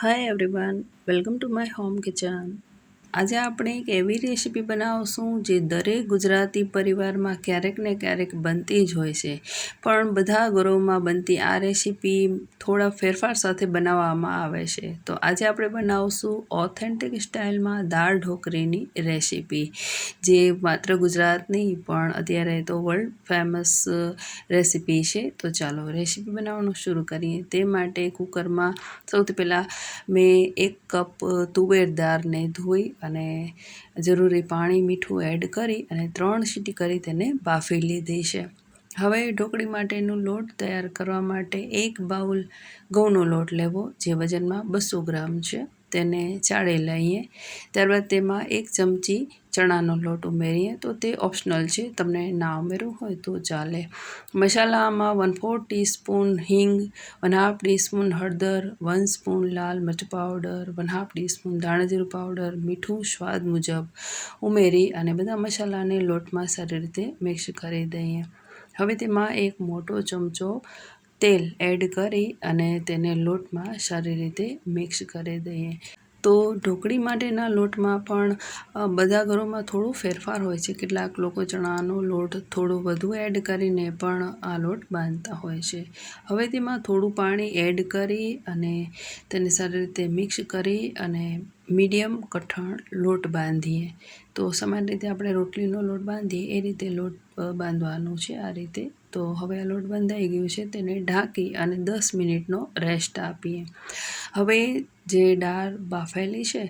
Hi everyone, welcome to my home kitchen. આજે આપણે એક એવી રેસીપી બનાવશું જે દરેક ગુજરાતી પરિવારમાં ક્યારેક ને ક્યારેક બનતી જ હોય છે. પણ બધા ઘરોમાં બનતી આ રેસીપી થોડા ફેરફાર સાથે બનાવવામાં આવે છે. તો આજે આપણે બનાવશું ઓથેન્ટિક સ્ટાઇલમાં દાળ ઢોકરીની રેસીપી, જે માત્ર ગુજરાત નહીં, પણ અત્યારે તો વર્લ્ડ ફેમસ રેસીપી છે. તો ચાલો રેસીપી બનાવવાનું શરૂ કરીએ. તે માટે કુકરમાં સૌથી પહેલાં મેં એક કપ તુવેર દાળને ધોઈ અને જરૂરી પાણી મીઠું એડ કરી અને ત્રણ સીટી કરી તેને બાફી લીધી છે હવે ઢોકળી માટેનું લોટ તૈયાર કરવા માટે એક બાઉલ ઘઉંનો લોટ લેવો, જે વજનમાં બસો ગ્રામ છે. તેને ચાળી લઈએ. ત્યારબાદ તેમાં એક ચમચી ચણાનો લોટ ઉમેરીએ. તો તે ઓપ્શનલ છે. તમને ના ઉમેરવું હોય તો ચાલે. મસાલામાં વન ફોર ટીસ્પૂન હિંગ વન હાફ ટીસ્પૂન હળદર વન સ્પૂન લાલ મરચ પાવડર વન હાફ ટીસ્પૂન ધાણાજીરું પાવડર મીઠું સ્વાદ મુજબ ઉમેરી અને બધા મસાલાને લોટમાં સારી રીતે મિક્સ કરી દઈએ. હવે તેમાં એક મોટો ચમચો તેલ એડ કરી અને તેને લોટમાં સારી રીતે મિક્સ કરી દઈએ. તો ઢોકળી માટેના લોટમાં પણ બધા ઘરોમાં થોડો ફેરફાર હોય છે. કેટલાક લોકો ચણાનો લોટ થોડો વધુ એડ કરીને પણ આ લોટ બાંધતા હોય છે. હવે તેમાં થોડું પાણી એડ કરી અને તેને સારી રીતે મિક્સ કરી અને મીડિયમ કઠણ લોટ બાંધીએ. તો સમાન રીતે આપણે રોટલીનો લોટ બાંધીએ, એ રીતે લોટ બાંધવાનું છે. આ રીતે તો હવે આ લોટ બંધાઈ ગયું છે તેને ઢાંકી અને દસ મિનિટનો રેસ્ટ આપીએ. હવે જે દાળ બાફેલી છે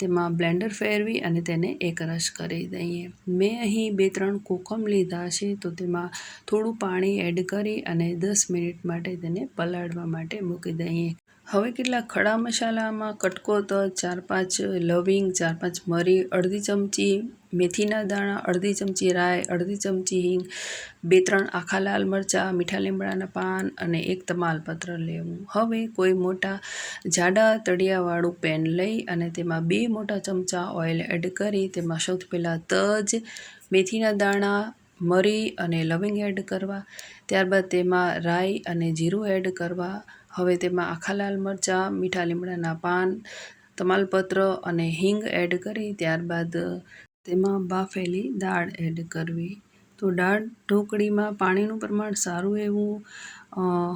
તેમાં બ્લેન્ડર ફેરવી અને તેને એક રસ કરી દઈએ. મેં અહીં બે ત્રણ કોકમ લીધા છે તો તેમાં થોડું પાણી એડ કરી અને દસ મિનિટ માટે તેને પલાળવા માટે મૂકી દઈએ. હવે કેટલાક ખડા મસાલામાં કટકો તજ ચાર પાંચ લવિંગ, ચાર પાંચ મરી, અડધી ચમચી મેથીના દાણા, અડધી ચમચી રાઈ, અડધી ચમચી હિંગ, બે ત્રણ આખા લાલ મરચાં, મીઠા લીમડાના પાન અને એક તમાલપત્ર લેવું. હવે કોઈ મોટા જાડા તળિયાવાળું પેન લઈ અને તેમાં બે મોટા ચમચા ઓઇલ એડ કરી તેમાં સૌથી પહેલાં તજ, મેથીના દાણા, મરી અને લવિંગ એડ કરવા. ત્યારબાદ તેમાં રાઈ અને જીરું એડ કરવા. હવે તેમાં આખા લાલ મરચાં, મીઠા લીમડાના પાન, તમાલપત્ર અને હિંગ એડ કરી. ત્યારબાદ તેમાં બાફેલી દાળ એડ કરવી. તો દાળ ઢોકળીમાં પાણીનું પ્રમાણ સારું એવું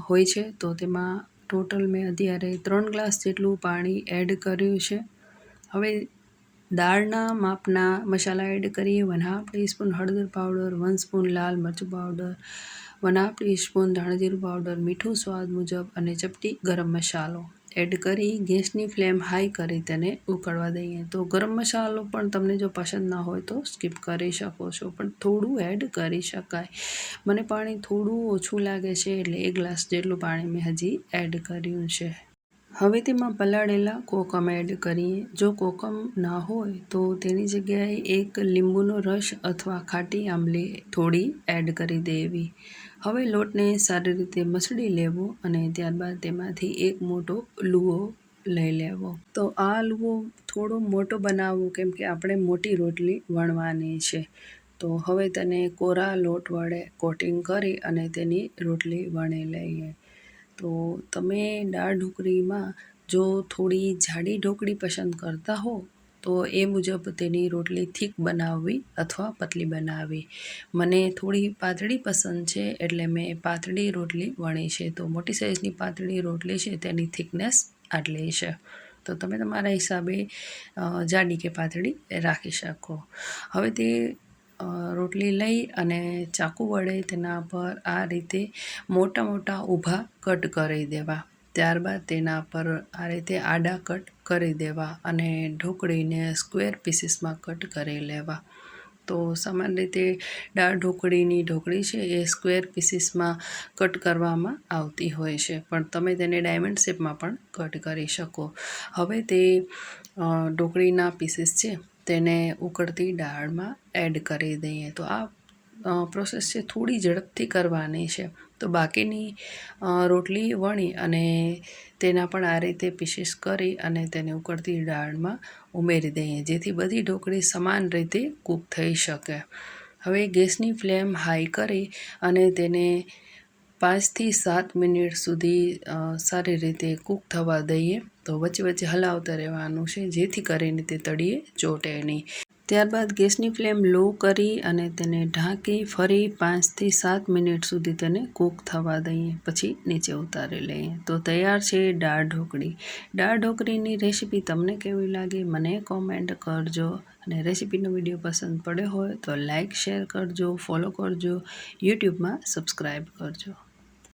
હોય છે, તો તેમાં ટોટલ મેં અત્યારે ત્રણ ગ્લાસ જેટલું પાણી એડ કર્યું છે. હવે દાળના માપના મસાલા એડ કરીએ. વન હાફ ટીસ્પૂન હળદર પાવડર, વન સ્પૂન લાલ મરચું પાવડર, વન હાફ ટીસ્પૂન ધાણાજીરું પાવડર, મીઠું સ્વાદ મુજબ અને ચપટી ગરમ મસાલો. એડ કરી, ગેસની ફ્લેમ હાઈ કરી તેને ઉકળવા દઈએ. તો ગરમ મસાલો પણ તમને જો પસંદ ના હોય તો સ્કીપ કરી શકો છો, પણ થોડું એડ કરી શકાય. મને પાણી થોડું ઓછું લાગે છે, એટલે એક ગ્લાસ જેટલું પાણી મેં હજી એડ કર્યું છે. હવે તેમાં પલાળેલા કોકમ એડ કરીએ. જો કોકમ ના હોય તો તેની જગ્યાએ એક લીંબુનો રસ અથવા ખાટી આંબલી થોડી એડ કરી દેવી. હવે લોટને સારી રીતે મસળી લેવો અને ત્યારબાદ તેમાંથી એક મોટો લુઓ લઈ લેવો. તો આ લુઓ થોડો મોટો બનાવવો કેમ કે આપણે મોટી રોટલી વણવાની છે. તો હવે તેને કોરા લોટ વડે કોટિંગ કરી અને તેની રોટલી વણી લઈએ. તો તમે દાળ ઢોકળીમાં જો થોડી જાડી ઢોકળી પસંદ કરતા હો, તો એ મુજબ તેની રોટલી થીક બનાવવી અથવા પતલી બનાવવી. મને થોડી પાતળી પસંદ છે એટલે મેં પાતળી રોટલી વણી છે. તો મોટી સાઇઝની પાતળી રોટલી છે, તેની થિકનેસ આટલી છે. તો તમે તમારા હિસાબે જાડી કે પાતળી રાખી શકો. હવે તે રોટલી લઈ અને ચાકુ વડે તેના પર આ રીતે મોટા મોટા ઊભા કટ કરી દેવા. ત્યારબાદ તેના પર આ રીતે આડા કટ કરી દેવા અને ઢોકળીને સ્ક્વેર પીસીસમાં કટ કરી લેવા. તો સામાન્ય રીતે દાળ ઢોકળીની ઢોકળી છે એ સ્ક્વેર પીસીસમાં કટ કરવામાં આવતી હોય છે. પણ તમે તેને ડાયમંડ શેપમાં પણ કટ કરી શકો. હવે તે ઢોકળીના પીસીસ છે તેને ઉકળતી દાળમાં એડ કરી દઈએ. તો આ પ્રોસેસ છે થોડી ઝડપથી કરવાની છે. તો બાકીની રોટલી વણી અને તેના પણ આ રીતે પીસીસ કરી અને તેને ઉકળતી દાળમાં ઉમેરી દઈએ, જેથી બધી ઢોકળી સમાન રીતે કૂક થઈ શકે. હવે ગેસની ફ્લેમ હાઈ કરી અને તેને પાંચથી સાત મિનિટ સુધી સારી રીતે કૂક થવા દઈએ. તો વચ્ચે વચ્ચે હલાવતા રહેવાનું છે, જેથી કરીને તે તળીએ ચોટે નહીં. ત્યારબાદ ગેસની ફ્લેમ લો કરી અને તેને ઢાંકી ફરી પાંચથી સાત મિનિટ સુધી તેને કૂક થવા દઈએ. પછી નીચે ઉતારી લઈએ. તો તૈયાર છે દાળ ઢોકળી. દાળ ઢોકળીની રેસીપી તમને કેવી લાગી, મને કોમેન્ટ કરજો. અને રેસીપીનો વીડિયો પસંદ પડ્યો હોય તો લાઇક શેર કરજો, ફોલો કરજો, યુટ્યુબમાં સબસ્ક્રાઈબ કરજો.